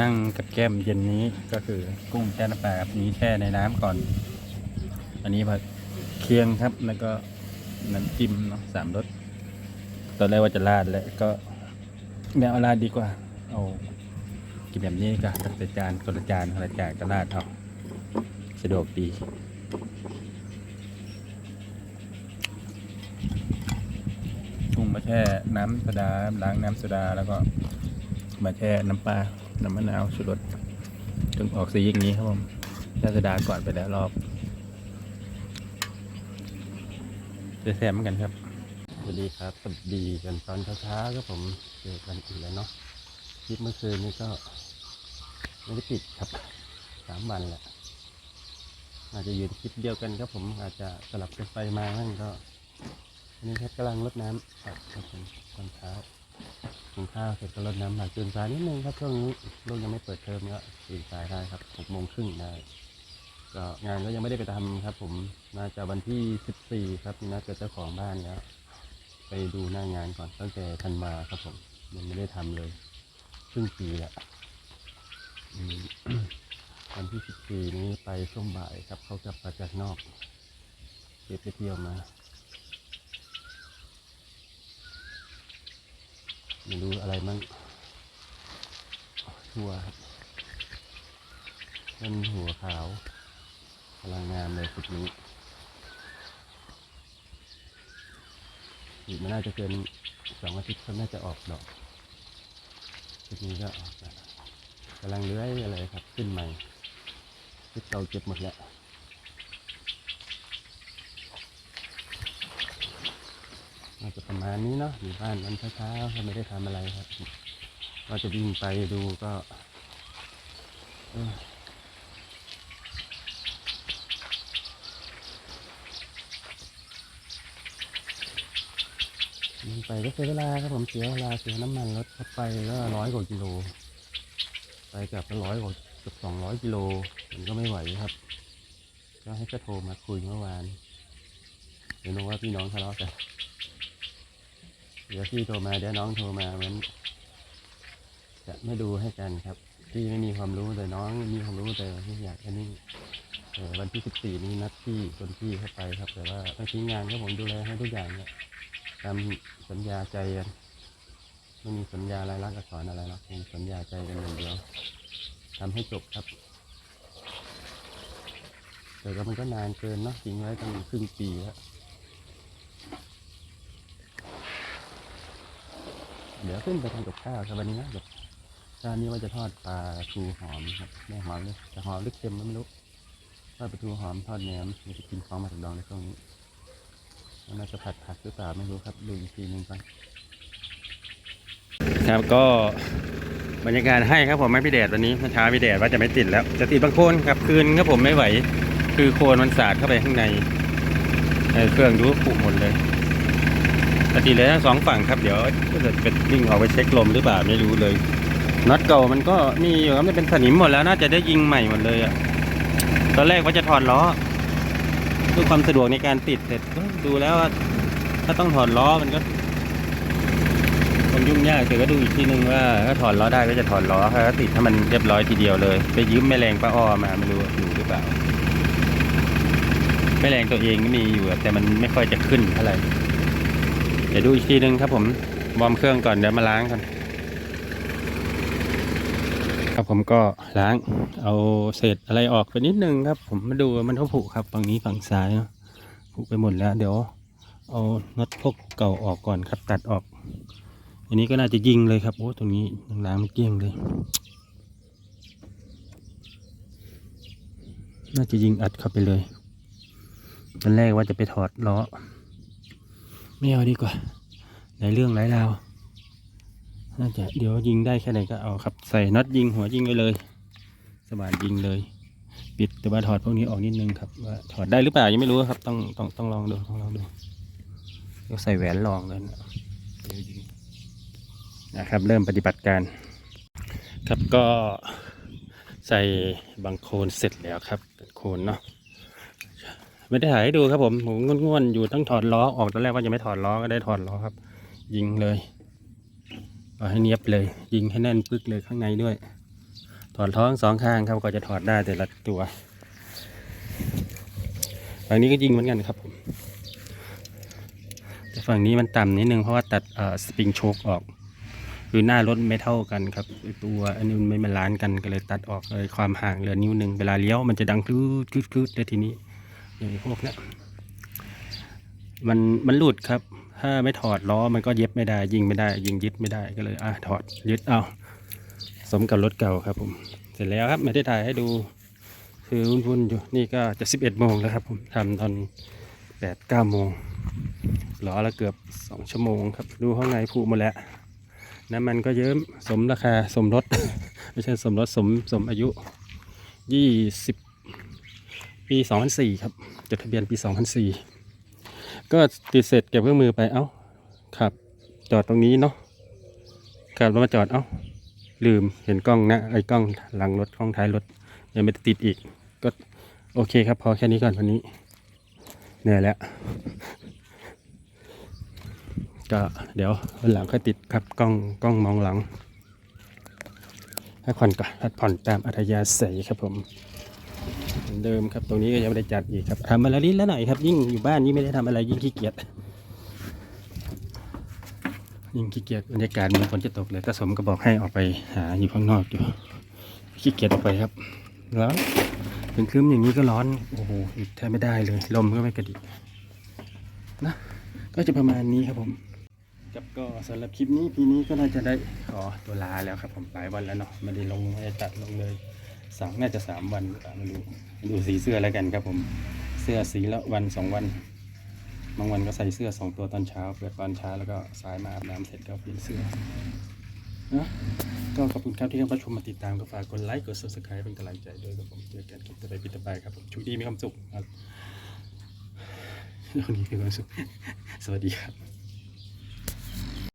นั่งกับแก้มเย็นนี้ก็คือกุ้งแช่น้ำปลาครับนี้แช่ในน้ำก่อน อันนี้ผัดเคียงครับแล้วก็น้ำจิ้มเนาะสามรสตอนแรกว่าจะราดแล้วก็ไม่เอาราดดีกว่าเอากินแบบนี้ก็ตักใส่จานคนละจานคนละจานก็ราดเอาสะดวกดีกุ้งมาแช่น้ำโซดาล้างน้ำโซดาแล้วก็มาแช่น้ำปลา น้ำมะนาวชูรสจนออกสีอย่างนี้ครับผมแช่โซดาก่อนไปแล้วรอบจะแซมเหมือนกันครับสวัสดีครับสวัสดีกันตอนเช้าๆครับผมเจอกันอีกแล้วเนาะคลิปเมื่อคืนนี้ก็ไม่ได้ปิดครับสามวันแหละอาจจะอยู่ในคลิปเดียวกันครับผมอาจจะสลับกันไปมาบ้างก็อันนี้แค่กำลังรดน้ำครับผมตอนเช้า กินข้าวเสร็จก็รดน้ำหนักตื่นสายนิดนึงครับช่วงนี้ลูกยังไม่เปิดเทอมก็ตื่นสายได้ครับหกโมงครึ่งได้ก็งานก็ยังไม่ได้ไปทำครับ ผมน่าจะวันที่สิบสี่ครับนัดกับเจ้าของบ้านแล้วไปดูหน้างานก่อนตั้งแต่ธันวาครับผมยังไม่ได้ทำเลยครึ่งปีล้วอืมวันที่สิบสี่นี้ไปช่วงบ่ายครับเขากลับมาจากนอกเก็บไปเที่ยวมา ไม่รู้อะไรมั่งทัวครับเป็นหัวขาวพลังงานเลยสุดนี้อีกม่น่าจะเกินสองอาทิตย์ก็น่าจะออกดอกชุดนี้ก็ออกกำลังเลื้อยอะไรครับ ขึ้นใหม่ชุดเก่าเก็บหมดแล้ว อาจจะ ประมาณนี้เนาะอยู่บ้านวันเช้าๆก็ไม่ได้ทำอะไรครับว่าจะวิ่งไปดูก็วิ่งไปก็เสียเวลาครับผมเสียเวลาเสียน้ำมันรถไปก็ร้อยกว่ากิโล ไปกลับก็ร้อยกว่าเกือบสองร้อยกิโลมันก็ไม่ไหวครับ ก็ให้ก็โทรมาคุยเมื่อวานเดี๋ยวนึกว่าพี่น้องทะเลาะกัน เดี๋ยวพี่โทรมาเดี๋ยวน้องโทรมาเหมือนจะไม่ดูให้กันครับพี่ไม่มีความรู้แต่น้องมีความรู้แต่ที่อยากอันนี้วันที่สิบสี่นี้นัดพี่คนพี่เข้าไปครับ แต่ว่าไม่ทิ้งงานครับผมดูแลให้ทุกอย่างเนี่ยตามสัญญาใจกันไม่มีสัญญาอะไรายลักษณ์อักษรอะไรหรอกมีสัญญาใจกันอย่างเดียวทำให้จบครับ แต่ก็มันก็นานเกินเนาะทิ้งไว้ตั้งครึ่งปีแล้ว เดี๋ยวขึ้นไปทำกับข้าวครับวันนี้นะแบบชานี้ว่าจะทอดปลาทูหอมครับแม่หอมเลยจะหอมหรือเค็มไม่รู้ทอดปลาทูหอมทอดแหนมมันจะกินของมาจากดองในช่วงนี้น่าจะผัดผักหรือเปล่าไม่รู้ครับดูอีกทีหนึงไปครับก็บรรยากาศให้ครับผมไม่พี่แดดวันนี้เมื่อเช้าพี่แดดว่าจะไม่ติดแล้ว จะติดบางโคนครับคืนครับผมไม่ไหว คือโคนมันสาดเข้าไปข้างในเออเครื่องดูผุหมดเลย ปกติเลยทั้งสองฝั่งครับเดี๋ยวก็จะเป็นวิ่งออกไปเช็คลมหรือเปล่าไม่รู้เลยน็อตเก่ามันก็มีอยู่ครับมันเป็นสนิมหมดแล้วน่าจะได้ยิงใหม่หมดเลยอะตอนแรกว่าจะถอดล้อเพื่อความสะดวกในการติดเสร็จดูแล้วว่าถ้าต้องถอดล้อมันก็คงยุ่งยากแต่ก็ดูอีกทีนึงว่าถ้าถอดล้อได้ก็จะถอดล้อถ้าติดถ้ามันเรียบร้อยทีเดียวเลย ไปยืมแม่แรงป้าอ้อมาไม่รู้อยู่หรือเปล่าแม่แรงตัวเองก็มีอยู่แต่มันไม่ค่อยจะขึ้นเท่าไหร่ ดี๋ยวดูอีกทีนึงครับผมวอร์มเครื่องก่อนเดี๋ยวมาล้างกันครับผมก็ล้างเอาเศษอะไรออกไปนิดนึงครับ ผมมาดูมันเขาผุครับฝั่งนี้ฝั่งซ้ายผุไปหมดแล้ว เดี๋ยวเอาน็อตพวกเก่าออกก่อนครับตัดออก อันนี้ก็น่าจะยิงเลยครับโอ้ตรงนี้ล้างไม่เกลี้ยงเลย น่าจะยิงอัดเข้าไปเลยตอนแรกว่าจะไปถอดล้อ ไม่เอาดีกว่าหลายเรื่องหลายราวน่าจะเดี๋ยวยิงได้แค่ไหนก็เอาครับ ใส่น็อตยิงหัวยิงไปเลยสว่านยิงเลย ปิดแต่ว่าถอดพวกนี้ออกนิดนึงครับว่าถอดได้หรือเปล่ายังไม่รู้ครับ ต้องต้องต้องลองดูต้องลองดูเดี๋ยวใส่แหวนลองเลยนะเดี๋ยวยิงนะครับ เริ่มปฏิบัติการ ครับก็ใส่บางโคลนเสร็จแล้วครับเป็นโคลนเนาะ ไม่ได้ถ่ายให้ดูครับผมผมง่วนๆอยู่ต้องถอดล้อออกตอนแรกว่าจะไม่ถอดล้อก็ได้ถอดล้อครับ ยิงเลยเอาให้เนียบเลย ยิงให้แน่นปึ๊กเลยข้างในด้วย ถอดท้องสองข้างครับก็จะถอดได้แต่ละตัวฝั่งนี้ก็ยิงเหมือนกันครับผมแต่ฝั่งนี้มันต่ำนิดนึงเพราะว่าตัดสปริงโชคออกคือหน้ารถไม่เท่ากันครับตัวอันนี้มันไม่มาล้านกันก็เลยตัดออกเลยความห่างเหลือนิ้วหนึ่งเวลาเลี้ยวมันจะดังคืดคลืดคลืดเลยทีนี้ อย่างพวกเนี้ยมันมันหลุดครับ ถ้าไม่ถอดล้อมันก็เย็บไม่ได้ ยิงไม่ได้ ยิงยึดไม่ได้ก็เลยอะถอดยึดเอาสมกับรถเก่าครับผม เสร็จแล้วครับไม่ได้ถ่ายให้ดูคือวุ่นๆอยู่นี่ก็จะสิบเอ็ดโมงแล้วครับผมทำตอนแปดเก้าโมงล้อละเกือบสองชั่วโมงครับ ดูข้างในผูหมดแล้วน้ำมันก็เยิ้มสมราคาสมรสไม่ใช่สมรสสมสมอายุยี่สิบ ปีสองพันสี่ครับ จดทะเบียนปีสองพันสี่ก็ติดเสร็จเก็บเครื่องมือไปเอ้าขับ จอดตรงนี้เนาะขับรถมาจอดเอ้า ลืมเห็นกล้องนะไอ้กล้องหลังรถกล้องท้ายรถยังไม่ติดอีก ก็โอเคครับ พอแค่นี้ก่อนวันนี้เหนื่อยแล้วก็เดี๋ยววันหลังค่อยติดครับกล้องกล้องมองหลังให้ผ่อนก่อนพักผ่อนตามอัธยาศัยครับผม เหมือนเดิมครับตรงนี้ก็ยังไม่ได้จัดอีกครับทำมาแล้นิดแล้วหน่อยครับยิ่งอยู่บ้านยิ่งไม่ได้ทำอะไรยิ่งขี้เกียจยิ่งขี้เกียจบรรยากาศเหมือนฝนจะตกเลยตาสมก็บอกให้ออกไปหาอยู่ข้างนอกอยู่ขี้เกียจออกไปครับร้อนถึงครึ้มอย่างนี้ก็ร้อนโอ้โหหยุดแทบไม่ได้เลยลมก็ไม่กระดิกนะก็จะประมาณนี้ครับผมครับก็สำหรับคลิปนี้ปีนี้ก็น่าจะได้ขอตัวลาแล้วครับผมหลายวันแล้วเนาะไม่ได้ลงไม่ได้ตัดลงเลย สามน่าจะสามวันหรือเปล่าไม่รู้ดูสีเสื้อแล้วกันครับผมเสื้อสีละวันสองวันบางวันก็ใส่เสื้อสองตัวตอนเช้าเปิดตอนเช้าแล้วก็สายมาอาบน้ำเสร็จก็เปลี่ยนเสื้อนะก็ขอบคุณครับที่เข้ามาชมมาติดตามก็ฝากกดไลค์กด subscribe เป็นกำลังใจด้วยครับผมเจอกันคลิปต่อไปปีต่อไปครับผมชุดีมีความสุขครับวันนี้มีความสุขสวัสดีครับ